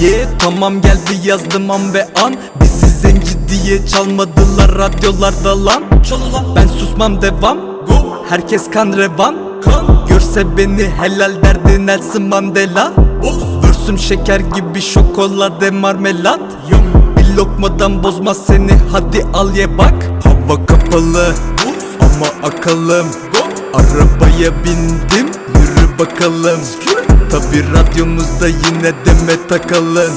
Ye tamam geldi yazdım an ve an. Bizi zenci diye çalmadılar radyolarda lan. Ben susmam devam. Herkes kan revan. Görse beni helal derdi Nelson Mandela. Vürsüm şeker gibi şokolade marmelat. Bir lokmadan bozmaz seni hadi al ye bak. Hava kapalı ama akalım. Arabaya bindim yürü bakalım Tabi radyomuzda yine deme takalım.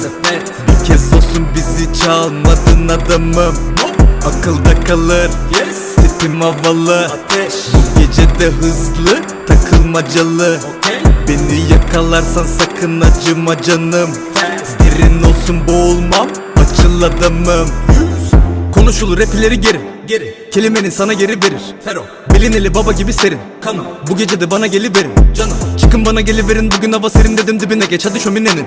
Bir kez olsun bizi çalmadın adamım Akılda kalır. Tipim havalı. Bu gece de hızlı takılmacalı. Beni yakalarsan sakın acıma canım. Derin olsun boğulmam açıl adamım. Konuşulur rap ileri geri Geri Kelimenin sana geri verir. Fero. Belin eli baba gibi serin. Kanım. Bu gece de bana geliverin. Canım Çıkın bana geliverin Bugün hava serin dedim dibine. Geç hadi şöminenin.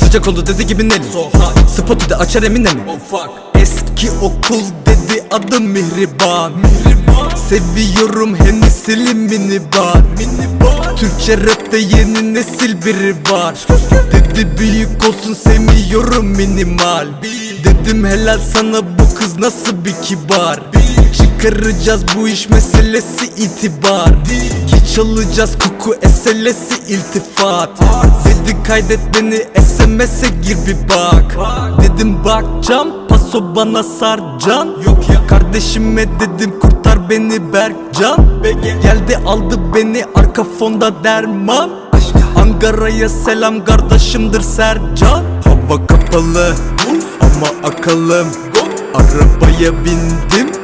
Sıcak oldu dedi gibi Nelly Spotu da açar emine mi Eski okul dedi adım Mihriban. Seviyorum Hennessy'li minibar. Türkçe rapte yeni nesil biri var. Dedi büyük olsun sevmiyorum minimal. Dedim helal sana bu kız nasıl bir kibar Çıkaracağız bu iş meselesi itibar. Geç alacağız koku eselesi iltifat. Dedi kaydet beni SMS'e gir bir bak. Dedim bakcam paso bana sarcan Yok ya kardeşime dedim kurtar beni Berkcan. Geldi aldı beni arka fonda derman. Ankara'ya selam kardeşimdir Sercan. Hava kapalı ama akalım. Arabaya bindim